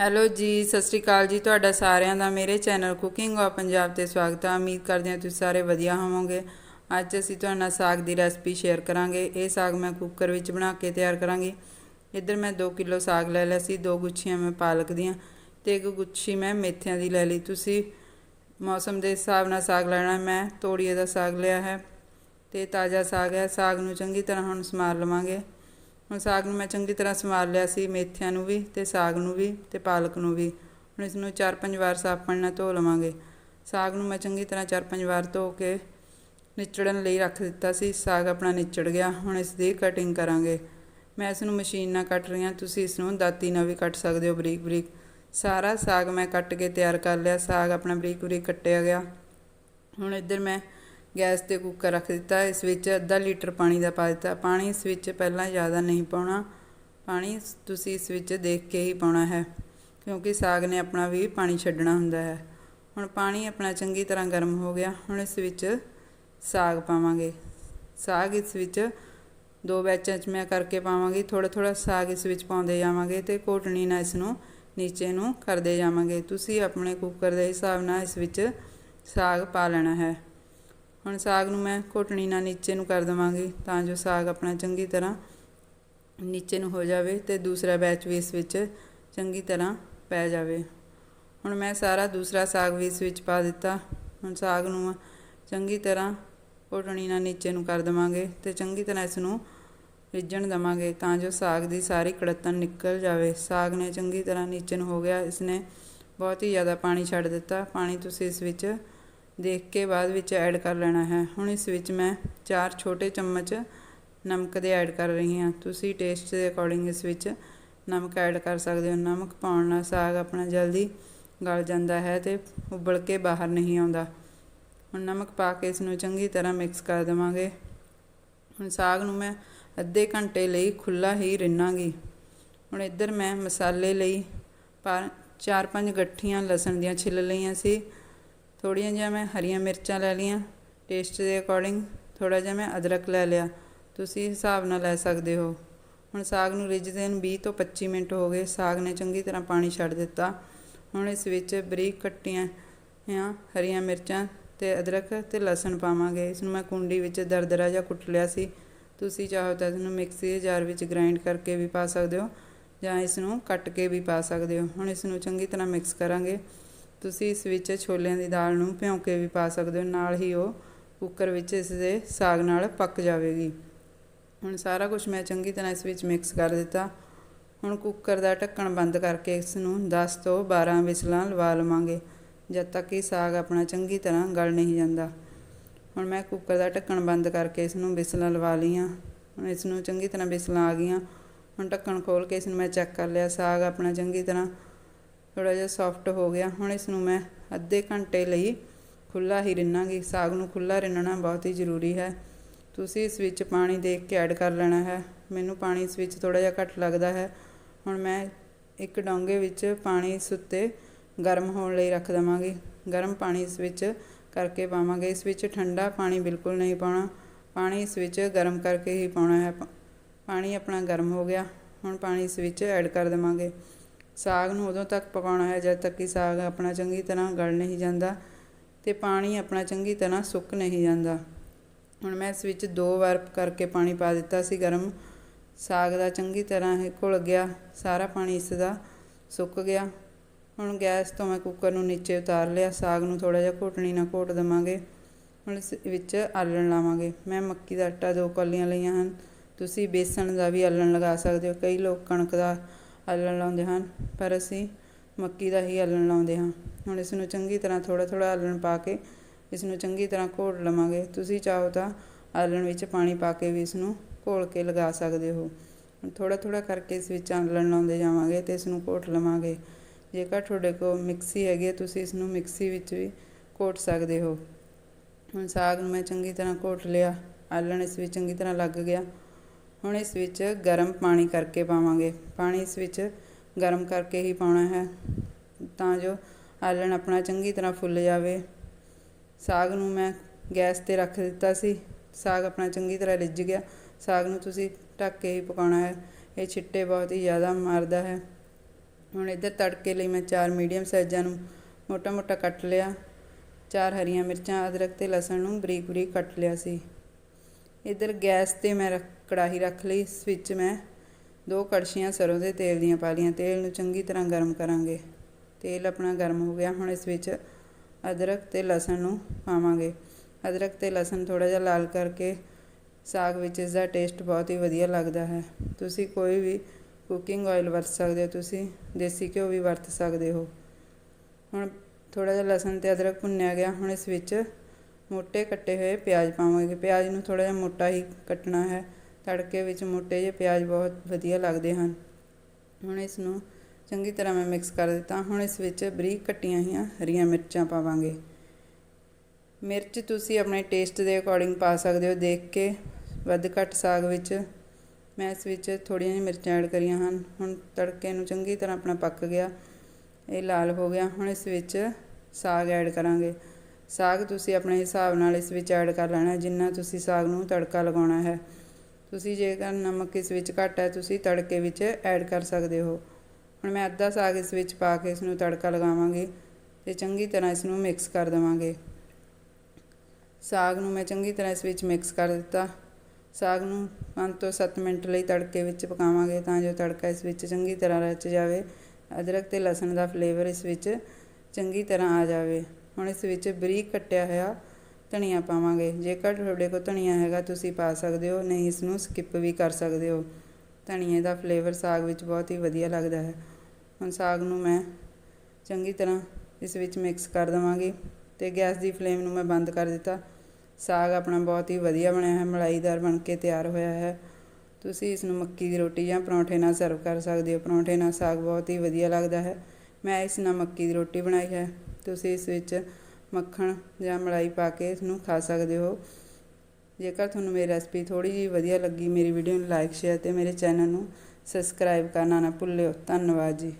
Hello ਜੀ, ਸਤਿ ਸ਼੍ਰੀ ਅਕਾਲ ਜੀ ਤੁਹਾਡਾ ਸਾਰਿਆਂ ਦਾ, ਮੇਰੇ ਚੈਨਲ ਕੁਕਿੰਗ ਆ ਪੰਜਾਬ ਤੇ ਸਵਾਗਤ ਹੈ। ਉਮੀਦ ਕਰਦੇ ਹਾਂ ਤੁਸੀਂ ਸਾਰੇ ਵਧੀਆ ਹੋਵੋਗੇ। ਅੱਜ ਅਸੀਂ ਤੁਹਾਡੇ ਨਾਲ ਸਾਗ ਦੀ ਰੈਸਪੀ ਸ਼ੇਅਰ ਕਰਾਂਗੇ। ਇਹ ਸਾਗ ਮੈਂ ਕੁੱਕਰ ਵਿੱਚ ਬਣਾ ਕੇ ਤਿਆਰ ਕਰਾਂਗੀ। ਇੱਧਰ ਮੈਂ 2 ਕਿਲੋ ਸਾਗ ਲੈ ਲਿਆ ਸੀ, ਦੋ ਗੁੱਛੀਆਂ ਮੈਂ ਪਾਲਕ ਦੀਆਂ ਤੇ ਇੱਕ ਗੁੱਛੀ ਮੈਂ ਮੇਥਿਆਂ ਦੀ ਲੈ ਲਈ। ਤੁਸੀਂ ਮੌਸਮ ਦੇ ਹਿਸਾਬ ਨਾਲ ਸਾਗ ਲੈਣਾ, ਮੈਂ ਤੋੜੀਏ ਦਾ ਸਾਗ ਲਿਆ ਹੈ ਤੇ ਤਾਜ਼ਾ ਸਾਗ ਹੈ। ਸਾਗ ਨੂੰ ਚੰਗੀ ਤਰ੍ਹਾਂ ਹੁਣ ਸਮਾਰ ਲਵਾਂਗੇ। ਹੁਣ ਸਾਗ ਨੂੰ ਮੈਂ ਚੰਗੀ ਤਰ੍ਹਾਂ ਸਮਾਰ ਲਿਆ ਸੀ ਮੇਥਿਆਂ ਨੂੰ ਵੀ ਤੇ ਸਾਗ ਨੂੰ ਵੀ ਤੇ ਪਾਲਕ ਨੂੰ ਵੀ। ਹੁਣ ਇਸ ਨੂੰ ਚਾਰ ਪੰਜ ਵਾਰ ਸਾਫ਼ ਪਾਣੀ ਨਾਲ ਧੋ ਲਵਾਂਗੇ। ਸਾਗ ਨੂੰ ਮੈਂ ਚੰਗੀ ਤਰ੍ਹਾਂ ਚਾਰ ਪੰਜ ਵਾਰ ਧੋ ਕੇ ਨਿਚੜਨ ਲਈ ਰੱਖ ਦਿੱਤਾ ਸੀ। ਸਾਗ ਆਪਣਾ ਨਿਚੜ ਗਿਆ। ਹੁਣ ਇਸ ਦੀ ਕਟਿੰਗ ਕਰਾਂਗੇ। ਮੈਂ ਇਸ ਨੂੰ ਮਸ਼ੀਨ ਨਾਲ ਕੱਟ ਰਹੀ ਹਾਂ। ਤੁਸੀਂ ਇਸ ਨੂੰ ਦਾਤੀ ਨਾਲ ਵੀ ਕੱਟ ਸਕਦੇ ਹੋ ਬਰੀਕ ਬਰੀਕ। ਸਾਰਾ ਸਾਗ ਮੈਂ ਕੱਟ ਕੇ ਤਿਆਰ ਕਰ ਲਿਆ। ਸਾਗ ਆਪਣਾ ਬਰੀਕ ਬਰੀਕ ਕੱਟਿਆ ਗਿਆ। ਹੁਣ ਇੱਧਰ ਮੈਂ ਗੈਸ ਤੇ ਕੁੱਕਰ ਰੱਖ ਦਿੱਤਾ, ਇਸ ਵਿੱਚ ਅੱਧਾ ਲੀਟਰ ਪਾਣੀ ਦਾ ਪਾ ਦਿੱਤਾ। ਪਾਣੀ ਇਸ ਵਿੱਚ ਪਹਿਲਾਂ ਜ਼ਿਆਦਾ ਨਹੀਂ ਪਾਉਣਾ। ਪਾਣੀ ਤੁਸੀਂ ਇਸ ਵਿੱਚ ਦੇਖ ਕੇ ਹੀ ਪਾਉਣਾ ਹੈ, ਕਿਉਂਕਿ ਸਾਗ ਨੇ ਆਪਣਾ ਵੀ ਪਾਣੀ ਛੱਡਣਾ ਹੁੰਦਾ ਹੈ। ਹੁਣ ਪਾਣੀ ਆਪਣਾ ਚੰਗੀ ਤਰ੍ਹਾਂ ਗਰਮ ਹੋ ਗਿਆ, ਹੁਣ ਇਸ ਵਿੱਚ ਸਾਗ ਪਾਵਾਂਗੇ। ਸਾਗ ਇਸ ਵਿੱਚ ਦੋ ਬੈਚਾਂ 'ਚ ਮੈਂ ਕਰਕੇ ਪਾਵਾਂਗੀ ਥੋੜਾ ਥੋੜਾ ਸਾਗ ਇਸ ਵਿੱਚ ਪਾਉਂਦੇ ਜਾਵਾਂਗੇ ਤੇ ਘੋਟਣੀ ਨਾਲ ਇਸ ਨੂੰ ਨੀਚੇ ਨੂੰ ਕਰਦੇ ਜਾਵਾਂਗੇ। ਤੁਸੀਂ ਆਪਣੇ ਕੁੱਕਰ ਦੇ ਹਿਸਾਬ ਨਾਲ ਇਸ ਵਿੱਚ ਸਾਗ ਪਾ ਲੈਣਾ ਹੈ। ਹੁਣ ਸਾਗ ਨੂੰ ਮੈਂ ਘੋਟਣੀ ਨਾਲ ਨੀਚੇ ਨੂੰ ਕਰ ਦੇਵਾਂਗੀ ਤਾਂ ਜੋ ਸਾਗ ਆਪਣਾ ਚੰਗੀ ਤਰ੍ਹਾਂ ਨੀਚੇ ਨੂੰ ਹੋ ਜਾਵੇ ਤੇ ਦੂਸਰਾ ਬੈਚ ਵੀ ਇਸ ਵਿੱਚ ਚੰਗੀ ਤਰ੍ਹਾਂ ਪੈ ਜਾਵੇ। ਹੁਣ ਮੈਂ ਸਾਰਾ ਦੂਸਰਾ ਸਾਗ ਵੀ ਇਸ ਵਿੱਚ ਪਾ ਦਿੱਤਾ। ਹੁਣ ਸਾਗ ਨੂੰ ਚੰਗੀ ਤਰ੍ਹਾਂ ਘੋਟਣੀ ਨਾਲ ਨੀਚੇ ਨੂੰ ਕਰ ਦੇਵਾਂਗੇ ਤੇ ਚੰਗੀ ਤਰ੍ਹਾਂ ਇਸ ਨੂੰ ਰਿੱਝਣ ਦਵਾਂਗੇ ਤਾਂ ਜੋ ਸਾਗ ਦੀ ਸਾਰੀ ਕੜਤਨ ਨਿਕਲ ਜਾਵੇ। ਸਾਗ ਨੇ ਚੰਗੀ ਤਰ੍ਹਾਂ ਨੀਚੇ ਨੂੰ ਹੋ ਗਿਆ। ਇਸਨੇ ਬਹੁਤ ਹੀ ਜ਼ਿਆਦਾ ਪਾਣੀ ਛੱਡ ਦਿੱਤਾ। ਪਾਣੀ ਤੁਸੀਂ ਇਸ ਵਿੱਚ ਦੇਖ ਕੇ ਬਾਅਦ ਵਿੱਚ ਐਡ ਕਰ ਲੈਣਾ ਹੈ। ਹੁਣ ਇਸ ਵਿੱਚ ਮੈਂ ਚਾਰ ਛੋਟੇ ਚਮਚ ਨਮਕ ਦੇ ਐਡ ਕਰ ਰਹੀ ਹਾਂ। ਤੁਸੀਂ ਟੇਸਟ ਦੇ ਅਕੋਰਡਿੰਗ ਇਸ ਵਿੱਚ ਨਮਕ ਐਡ ਕਰ ਸਕਦੇ ਹੋ। ਨਮਕ ਪਾਉਣ ਨਾਲ ਸਾਗ ਆਪਣਾ ਜਲਦੀ ਗਲ ਜਾਂਦਾ ਹੈ ਤੇ ਉਬਲ ਕੇ ਬਾਹਰ ਨਹੀਂ ਆਉਂਦਾ। ਹੁਣ ਨਮਕ ਪਾ ਕੇ ਇਸ ਨੂੰ ਚੰਗੀ ਤਰ੍ਹਾਂ ਮਿਕਸ ਕਰ ਦੇਵਾਂਗੇ। ਹੁਣ ਸਾਗ ਨੂੰ ਮੈਂ ਅੱਧੇ ਘੰਟੇ ਲਈ ਖੁੱਲਾ ਹੀ ਰਿੰਨਾਂਗੀ। ਹੁਣ ਇੱਧਰ ਮੈਂ ਮਸਾਲੇ ਲਈ ਪਾ ਚਾਰ ਪੰਜ ਗੱਠੀਆਂ ਲਸਣ ਦੀਆਂ ਛਿੱਲ ਲਈਆਂ ਸੀ। ਥੋੜੀਆਂ ਜਿਹਾ ਮੈਂ ਹਰੀਆਂ ਮਿਰਚਾਂ ਲੈ ਲਈਆਂ ਟੇਸਟ ਦੇ ਅਕੋਰਡਿੰਗ ਥੋੜਾ ਜਿਹਾ ਮੈਂ ਅਦਰਕ ਲੈ ਲਿਆ। ਤੁਸੀਂ ਹਿਸਾਬ ਨਾਲ ਲੈ ਸਕਦੇ ਹੋ। ਹੁਣ ਸਾਗ ਨੂੰ ਰਿੱਝਦੇ ਨੂੰ 20 ਤੋਂ 25 ਮਿੰਟ ਹੋ ਗਏ। ਸਾਗ ਨੇ ਚੰਗੀ ਤਰ੍ਹਾਂ ਪਾਣੀ ਛੱਡ ਦਿੱਤਾ। ਹੁਣ ਇਸ ਵਿੱਚ ਬਰੀਕ ਕੱਟੀਆਂ ਆ ਹਰੀਆਂ ਮਿਰਚਾਂ ਤੇ ਅਦਰਕ ਤੇ ਲਸਣ ਪਾਵਾਂਗੇ। ਇਸ ਨੂੰ ਮੈਂ ਕੁੰਡੀ ਵਿੱਚ ਦਰਦਰਾ ਜਿਹਾ ਕੁੱਟ ਲਿਆ ਸੀ। ਤੁਸੀਂ ਚਾਹੋ ਤਾਂ ਇਸ ਨੂੰ ਮਿਕਸੀ ਜਾਰ ਵਿੱਚ ਗ੍ਰਾਈਂਡ ਕਰਕੇ ਵੀ ਪਾ ਸਕਦੇ ਹੋ ਜਾਂ ਇਸ ਨੂੰ ਕੱਟ ਕੇ ਵੀ ਪਾ ਸਕਦੇ ਹੋ। ਹੁਣ ਇਸ ਨੂੰ ਚੰਗੀ ਤਰ੍ਹਾਂ ਮਿਕਸ ਕਰਾਂਗੇ। ਤੁਸੀਂ ਇਸ ਵਿੱਚ ਛੋਲਿਆਂ ਦੀ ਦਾਲ ਨੂੰ ਭਿਉਂ ਕੇ ਵੀ ਪਾ ਸਕਦੇ ਹੋ, ਨਾਲ ਹੀ ਉਹ ਕੁੱਕਰ ਵਿੱਚ ਇਸ ਦੇ ਸਾਗ ਨਾਲ ਪੱਕ ਜਾਵੇਗੀ। ਹੁਣ ਸਾਰਾ ਕੁਝ ਮੈਂ ਚੰਗੀ ਤਰ੍ਹਾਂ ਇਸ ਵਿੱਚ ਮਿਕਸ ਕਰ ਦਿੱਤਾ। ਹੁਣ ਕੁੱਕਰ ਦਾ ਢੱਕਣ ਬੰਦ ਕਰਕੇ ਇਸ ਨੂੰ 10 ਤੋਂ 12 ਵਿਸਲਾਂ ਲਵਾ ਲਵਾਂਗੇ, ਜਦ ਤੱਕ ਕਿ ਸਾਗ ਆਪਣਾ ਚੰਗੀ ਤਰ੍ਹਾਂ ਗਲ ਨਹੀਂ ਜਾਂਦਾ। ਹੁਣ ਮੈਂ ਕੁੱਕਰ ਦਾ ਢੱਕਣ ਬੰਦ ਕਰਕੇ ਇਸ ਨੂੰ ਵਿਸਲਾਂ ਲਵਾ ਲਈਆਂ। ਹੁਣ ਇਸ ਨੂੰ ਚੰਗੀ ਤਰ੍ਹਾਂ ਵਿਸਲਾਂ ਆ ਗਈਆਂ। ਹੁਣ ਢੱਕਣ ਖੋਲ ਕੇ ਇਸ ਨੂੰ ਮੈਂ ਚੈੱਕ ਕਰ ਲਿਆ। ਸਾਗ ਆਪਣਾ ਚੰਗੀ ਤਰ੍ਹਾਂ ਥੋੜਾ ਜਿਹਾ ਸੌਫਟ ਹੋ ਗਿਆ। ਹੁਣ ਇਸ ਨੂੰ ਮੈਂ ਅੱਧੇ ਘੰਟੇ ਲਈ ਖੁੱਲਾ ਹੀ ਰਿੰਨਾਂਗੀ। ਸਾਗ ਨੂੰ ਖੁੱਲਾ ਰਿੰਨਣਾ ਬਹੁਤ ਹੀ ਜ਼ਰੂਰੀ ਹੈ। ਤੁਸੀਂ ਇਸ ਵਿੱਚ ਪਾਣੀ ਦੇਖ ਕੇ ਐਡ ਕਰ ਲੈਣਾ ਹੈ। ਮੈਨੂੰ ਪਾਣੀ ਇਸ ਵਿੱਚ ਥੋੜਾ ਜਿਹਾ ਘੱਟ ਲੱਗਦਾ ਹੈ। ਹੁਣ ਮੈਂ ਇੱਕ ਡੋਂਗੇ ਵਿੱਚ ਪਾਣੀ ਇਸ ਉੱਤੇ ਗਰਮ ਹੋਣ ਲਈ ਰੱਖ ਦਵਾਂਗੀ। ਗਰਮ ਪਾਣੀ ਇਸ ਵਿੱਚ ਕਰਕੇ ਪਾਵਾਂਗੇ। ਇਸ ਵਿੱਚ ਠੰਡਾ ਪਾਣੀ ਬਿਲਕੁਲ ਨਹੀਂ ਪਾਉਣਾ। ਪਾਣੀ ਇਸ ਵਿੱਚ ਗਰਮ ਕਰਕੇ ਹੀ ਪਾਉਣਾ ਹੈ। ਪਾਣੀ ਆਪਣਾ ਗਰਮ ਹੋ ਗਿਆ। ਹੁਣ ਪਾਣੀ ਇਸ ਵਿੱਚ ਐਡ ਕਰ ਦੇਵਾਂਗੇ। ਸਾਗ ਨੂੰ ਉਦੋਂ ਤੱਕ ਪਕਾਉਣਾ ਹੈ ਜਦ ਤੱਕ ਕਿ ਸਾਗ ਆਪਣਾ ਚੰਗੀ ਤਰ੍ਹਾਂ ਗਲ ਨਹੀਂ ਜਾਂਦਾ ਤੇ ਪਾਣੀ ਆਪਣਾ ਚੰਗੀ ਤਰ੍ਹਾਂ ਸੁੱਕ ਨਹੀਂ ਜਾਂਦਾ। ਹੁਣ ਮੈਂ ਇਸ ਵਿੱਚ ਦੋ ਵਾਰ ਕਰਕੇ ਪਾਣੀ ਪਾ ਦਿੱਤਾ ਸੀ ਗਰਮ। ਸਾਗ ਦਾ ਚੰਗੀ ਤਰ੍ਹਾਂ ਇਹ ਘੁਲ ਗਿਆ, ਸਾਰਾ ਪਾਣੀ ਇਸ ਦਾ ਸੁੱਕ ਗਿਆ। ਹੁਣ ਗੈਸ ਤੋਂ ਮੈਂ ਕੁੱਕਰ ਨੂੰ ਨੀਚੇ ਉਤਾਰ ਲਿਆ, ਸਾਗ ਨੂੰ ਥੋੜਾ ਜਿਹਾ ਘੋਟਣੀ ਨਾਲ ਘੋਟ ਦਵਾਂਗੇ। ਹੁਣ ਇਸ ਵਿੱਚ ਆਲਣ ਲਾਵਾਂਗੇ। ਮੈਂ ਮੱਕੀ ਦਾ ਆਟਾ ਦੋ ਕੌਲੀਆਂ ਲਈਆਂ ਹਨ। ਤੁਸੀਂ ਬੇਸਣ ਦਾ ਵੀ ਆਲਣ ਲਗਾ ਸਕਦੇ ਹੋ। ਕਈ ਲੋਕ ਕਣਕ ਦਾ ਆਲਣ ਲਾਉਂਦੇ ਹਨ, ਪਰ ਅਸੀਂ ਮੱਕੀ ਦਾ ਹੀ ਆਲਣ ਲਾਉਂਦੇ ਹਾਂ। ਹੁਣ ਇਸ ਨੂੰ ਚੰਗੀ ਤਰ੍ਹਾਂ ਥੋੜਾ ਥੋੜਾ ਆਲਣ ਪਾ ਕੇ ਇਸ ਨੂੰ ਚੰਗੀ ਤਰ੍ਹਾਂ ਘੋਟ ਲਵਾਂਗੇ। ਤੁਸੀਂ ਚਾਹੋ ਤਾਂ ਆਲਣ ਵਿੱਚ ਪਾਣੀ ਪਾ ਕੇ ਵੀ ਇਸ ਨੂੰ ਘੋਲ ਕੇ ਲਗਾ ਸਕਦੇ ਹੋ। ਥੋੜਾ ਥੋੜਾ ਕਰਕੇ ਇਸ ਵਿੱਚ ਆਲਣ ਲਾਉਂਦੇ ਜਾਵਾਂਗੇ ਤੇ ਇਸ ਨੂੰ ਘੋਟ ਲਵਾਂਗੇ। ਜੇਕਰ ਤੁਹਾਡੇ ਕੋਲ ਮਿਕਸੀ ਹੈਗੀ ਹੈ, ਤੁਸੀਂ ਇਸ ਨੂੰ ਮਿਕਸੀ ਵਿੱਚ ਵੀ ਘੋਟ ਸਕਦੇ ਹੋ। ਹੁਣ ਸਾਗ ਨੂੰ ਮੈਂ ਚੰਗੀ ਤਰ੍ਹਾਂ ਘੋਟ ਲਿਆ। ਆਲਣ ਇਸ ਵਿੱਚ ਚੰਗੀ ਤਰ੍ਹਾਂ ਲੱਗ ਗਿਆ। ਹੁਣ ਇਸ ਵਿੱਚ ਗਰਮ ਪਾਣੀ ਕਰਕੇ ਪਾਵਾਂਗੇ। ਪਾਣੀ ਇਸ ਵਿੱਚ ਗਰਮ ਕਰਕੇ ਹੀ ਪਾਉਣਾ ਹੈ ਤਾਂ ਜੋ ਆਲਣ ਆਪਣਾ ਚੰਗੀ ਤਰ੍ਹਾਂ ਫੁੱਲ ਜਾਵੇ। ਸਾਗ ਨੂੰ ਮੈਂ ਗੈਸ ਤੇ ਰੱਖ ਦਿੱਤਾ ਸੀ। ਸਾਗ ਆਪਣਾ ਚੰਗੀ ਤਰ੍ਹਾਂ ਰਿੱਝ ਗਿਆ। ਸਾਗ ਨੂੰ ਤੁਸੀਂ ਢੱਕ ਕੇ ਹੀ ਪਕਾਉਣਾ ਹੈ। ਇਹ ਛਿੱਟੇ ਬਹੁਤ ਹੀ ਜ਼ਿਆਦਾ ਮਾਰਦਾ ਹੈ। ਹੁਣ ਇੱਧਰ ਤੜਕੇ ਲਈ ਮੈਂ ਚਾਰ ਮੀਡੀਅਮ ਸਾਈਜ਼ਾਂ ਨੂੰ ਮੋਟਾ ਮੋਟਾ ਕੱਟ ਲਿਆ। ਚਾਰ ਹਰੀਆਂ ਮਿਰਚਾਂ, ਅਦਰਕ ਤੇ ਲਸਣ ਨੂੰ ਬਰੀਕ ਬਰੀਕ ਕੱਟ ਲਿਆ ਸੀ। ਇੱਧਰ ਗੈਸ ਤੇ ਮੈਂ ਰੱਖ- ਕੜਾਹੀ ਰੱਖ ਲਈ, ਇਸ ਵਿੱਚ ਮੈਂ ਦੋ ਕੜਛੀਆਂ ਸਰੋਂ ਦੇ ਤੇਲ ਦੀਆਂ ਪਾ ਲਈਆਂ। ਤੇਲ ਨੂੰ ਚੰਗੀ ਤਰ੍ਹਾਂ ਗਰਮ ਕਰਾਂਗੇ। ਤੇਲ ਆਪਣਾ ਗਰਮ ਹੋ ਗਿਆ। ਹੁਣ ਇਸ ਵਿੱਚ ਅਦਰਕ ਤੇ ਲਸਣ ਨੂੰ ਪਾਵਾਂਗੇ। ਅਦਰਕ ਤੇ ਲਸਣ ਥੋੜਾ ਜਿਹਾ ਲਾਲ ਕਰਕੇ ਸਾਗ ਵਿੱਚ ਇਸ ਦਾ ਟੇਸਟ ਬਹੁਤ ਹੀ ਵਧੀਆ ਲੱਗਦਾ ਹੈ। ਤੁਸੀਂ ਕੋਈ ਵੀ ਕੁਕਿੰਗ ਆਇਲ ਵਰਤ ਸਕਦੇ ਹੋ। ਤੁਸੀਂ ਦੇਸੀ ਘਿਓ ਵੀ ਵਰਤ ਸਕਦੇ ਹੋ। ਹੁਣ ਥੋੜਾ ਜਿਹਾ ਲਸਣ ਤੇ ਅਦਰਕ ਭੁੰਨਿਆ ਗਿਆ। ਹੁਣ ਇਸ ਵਿੱਚ ਮੋٹے ਕੱਟੇ ਹੋਏ ਪਿਆਜ਼ ਪਾਵਾਂਗੇ। ਪਿਆਜ਼ ਨੂੰ ਥੋੜ੍ਹਾ ਜਿਹਾ ਮੋਟਾ ਹੀ ਕੱਟਣਾ ਹੈ। ਤੜਕੇ ਵਿੱਚ ਮੋٹੇ ਜਿਹੇ ਪਿਆਜ਼ ਬਹੁਤ ਵਧੀਆ ਲੱਗਦੇ ਹਨ। ਹੁਣ ਇਸ ਨੂੰ ਚੰਗੀ ਤਰ੍ਹਾਂ ਮੈਂ ਮਿਕਸ ਕਰ ਦਿੱਤਾ। ਹੁਣ ਇਸ ਵਿੱਚ ਬਰੀਕ ਕੱਟੀਆਂ ਹੋਈਆਂ ਹਰੀਆਂ ਮਿਰਚਾਂ ਪਾਵਾਂਗੇ। ਮਿਰਚ ਤੁਸੀਂ ਆਪਣੇ ਟੇਸਟ ਦੇ ਅਕੋਰਡਿੰਗ ਪਾ ਸਕਦੇ ਹੋ। ਦੇਖ ਕੇ ਵੱਧ ਘੱਟ ਸਾਗ ਵਿੱਚ ਮੈਂ ਇਸ ਵਿੱਚ ਥੋੜੀਆਂ ਜਿਹੀਆਂ ਮਿਰਚਾਂ ਐਡ ਕਰੀਆਂ ਹਨ। ਹੁਣ ਤੜਕੇ ਨੂੰ ਚੰਗੀ ਤਰ੍ਹਾਂ ਆਪਣਾ ਪੱਕ ਗਿਆ। ਇਹ ਲਾਲ ਹੋ ਗਿਆ। ਹੁਣ ਇਸ ਵਿੱਚ ਸਾਗ ਐਡ ਕਰਾਂਗੇ। ਸਾਗ ਤੁਸੀਂ ਆਪਣੇ ਹਿਸਾਬ ਨਾਲ ਇਸ ਵਿੱਚ ਐਡ ਕਰ ਲੈਣਾ, ਜਿੰਨਾ ਤੁਸੀਂ ਸਾਗ ਨੂੰ ਤੜਕਾ ਲਗਾਉਣਾ ਹੈ। ਤੁਸੀਂ ਜੇਕਰ ਨਮਕ ਇਸ ਵਿੱਚ ਘੱਟ ਹੈ, ਤੁਸੀਂ ਤੜਕੇ ਵਿੱਚ ਐਡ ਕਰ ਸਕਦੇ ਹੋ। ਹੁਣ ਮੈਂ ਅੱਧਾ ਸਾਗ ਇਸ ਵਿੱਚ ਪਾ ਕੇ ਇਸ ਨੂੰ ਤੜਕਾ ਲਗਾਵਾਂਗੀ ਤੇ ਚੰਗੀ ਤਰ੍ਹਾਂ ਇਸ ਨੂੰ ਮਿਕਸ ਕਰ ਦੇਵਾਂਗੇ। ਸਾਗ ਨੂੰ ਮੈਂ ਚੰਗੀ ਤਰ੍ਹਾਂ ਇਸ ਵਿੱਚ ਮਿਕਸ ਕਰ ਦਿੱਤਾ। ਸਾਗ ਨੂੰ 5 ਤੋਂ 7 ਮਿੰਟ ਲਈ ਤੜਕੇ ਵਿੱਚ ਪਕਾਵਾਂਗੇ ਤਾਂ ਜੋ ਤੜਕਾ ਇਸ ਵਿੱਚ ਚੰਗੀ ਤਰ੍ਹਾਂ ਰਚ ਜਾਵੇ। ਅਦਰਕ ਤੇ ਲਸਣ ਦਾ ਫਲੇਵਰ ਇਸ ਵਿੱਚ ਚੰਗੀ ਤਰ੍ਹਾਂ ਆ ਜਾਵੇ। ਹੁਣ ਇਸ ਵਿੱਚ ਬਰੀਕ ਕੱਟਿਆ ਹੋਇਆ ਧਨੀਆ ਪਾਵਾਂਗੇ। ਜੇਕਰ ਤੁਹਾਡੇ ਕੋਲ ਧਨੀਆ ਹੈਗਾ, ਤੁਸੀਂ ਪਾ ਸਕਦੇ ਹੋ। ਨਹੀਂ, ਇਸ ਨੂੰ ਸਕਿਪ ਵੀ ਕਰ ਸਕਦੇ ਹੋ। ਧਨੀਏ ਦਾ ਫਲੇਵਰ ਸਾਗ ਵਿੱਚ ਬਹੁਤ ਹੀ ਵਧੀਆ ਲੱਗਦਾ ਹੈ। ਹੁਣ ਸਾਗ ਨੂੰ ਮੈਂ ਚੰਗੀ ਤਰ੍ਹਾਂ ਇਸ ਵਿੱਚ ਮਿਕਸ ਕਰ ਦੇਵਾਂਗੀ ਤੇ ਗੈਸ ਦੀ ਫਲੇਮ ਨੂੰ ਮੈਂ ਬੰਦ ਕਰ ਦਿੱਤਾ। ਸਾਗ ਆਪਣਾ ਬਹੁਤ ਹੀ ਵਧੀਆ ਬਣਿਆ ਹੈ। ਮਲਾਈਦਾਰ ਬਣ ਕੇ ਤਿਆਰ ਹੋਇਆ ਹੈ। ਤੁਸੀਂ ਇਸ ਨੂੰ ਮੱਕੀ ਦੀ ਰੋਟੀ ਜਾਂ ਪਰੌਂਠੇ ਨਾਲ ਸਰਵ ਕਰ ਸਕਦੇ ਹੋ। ਪਰੌਂਠੇ ਨਾਲ ਸਾਗ ਬਹੁਤ ਹੀ ਵਧੀਆ ਲੱਗਦਾ ਹੈ। ਮੈਂ ਇਸ ਨਾਲ ਮੱਕੀ ਦੀ ਰੋਟੀ ਬਣਾਈ ਹੈ। ਤੁਸੀਂ ਇਸ ਵਿੱਚ ਮੱਖਣ ਜਾਂ ਮਲਾਈ ਪਾ ਕੇ ਇਸ ਨੂੰ ਖਾ ਸਕਦੇ ਹੋ। ਜੇਕਰ ਤੁਹਾਨੂੰ ਮੇਰੀ ਰੈਸਪੀ ਥੋੜੀ ਜਿਹੀ ਵਧੀਆ ਲੱਗੀ, ਮੇਰੀ ਵੀਡੀਓ ਨੂੰ ਲਾਈਕ, ਸ਼ੇਅਰ ਤੇ ਮੇਰੇ ਚੈਨਲ ਨੂੰ ਸਬਸਕ੍ਰਾਈਬ ਕਰਨਾ ਨਾ ਭੁੱਲਿਓ। ਧੰਨਵਾਦ ਜੀ।